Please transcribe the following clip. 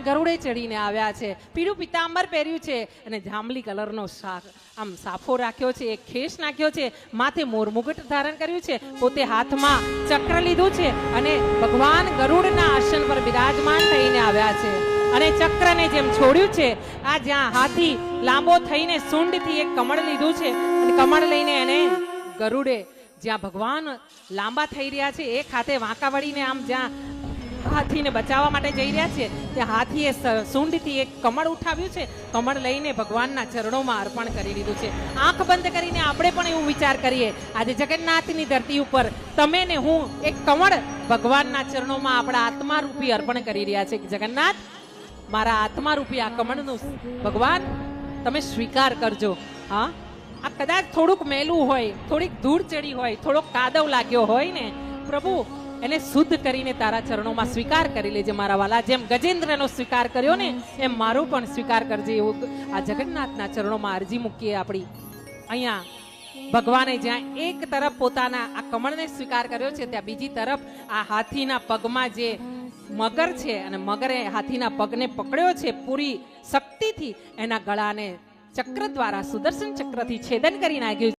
ભગવાન ગરુડે ચડીને આવ્યા છે. પીળું પિતાંબર પહેર્યું છે અને જાંબલી કલરનો શાક. આમ સાફો રાખ્યો છે, એક ખેસ નાખ્યો છે, માથે મોરમુગટ ધારણ કર્યું છે, પોતે હાથમાં ચક્ર લીધું છે અને ભગવાન ગરુડના આસન પર બિરાજમાન થઈને આવ્યા છે. અને ચક્રને જેમ છોડ્યું છે, આ જ્યાં હાથી લાંબો થઈને સૂંઢથી એક કમળ લીધું છે, અને કમળ લઈને એને ગરુડે જ્યાં ભગવાન લાંબા થઈ રહ્યા છે, એક હાથે વાંકા વળીને આમ જ્યાં હાથીને બચાવવા માટે જઈ રહ્યા છે. તે હાથીએ સૂંઢથી એક કમળ ઉઠાવ્યું છે. કમળ લઈને ભગવાનના ચરણોમાં અર્પણ કરી દીધું છે. આંખ બંધ કરીને આપણે પણ એવું વિચાર કરીએ. આજે જગન્નાથની ધરતી ઉપર તમે ને હું એક કમળ ભગવાનના ચરણોમાં આપણા આત્મા રૂપી અર્પણ કરી રહ્યા છે. જગન્નાથ, મારા આત્મા રૂપી આ કમળનું ભગવાન, તમે સ્વીકાર કરજો. હા? આ કદાચ થોડુંક મેલું હોય, થોડીક ધૂળ ચડી હોય, થોડોક કાદવ લાગ્યો હોય ને. પ્રભુ એને શુદ્ધ કરીને તારા ચરણોમાં સ્વીકાર કરી લેજે મારા વાલા. જેમ ગજેન્દ્રનો સ્વીકાર કર્યો ને, એમ મારો પણ સ્વીકાર કરજે એવું આ જગન્નાથના ચરણોમાં અરજી મૂકીએ આપણી. અહીંયા ભગવાને જ્યાં એક તરફ પોતાના આ કમળને સ્વીકાર કર્યો છે, ત્યાં બીજી તરફ આ હાથીના પગમાં જે મગર છે અને મગરે હાથીના પગને પકડ્યો છે પૂરી શક્તિથી, એના ગળાને ચક્ર દ્વારા, સુદર્શન ચક્રથી છેદન કરી નાખ્યું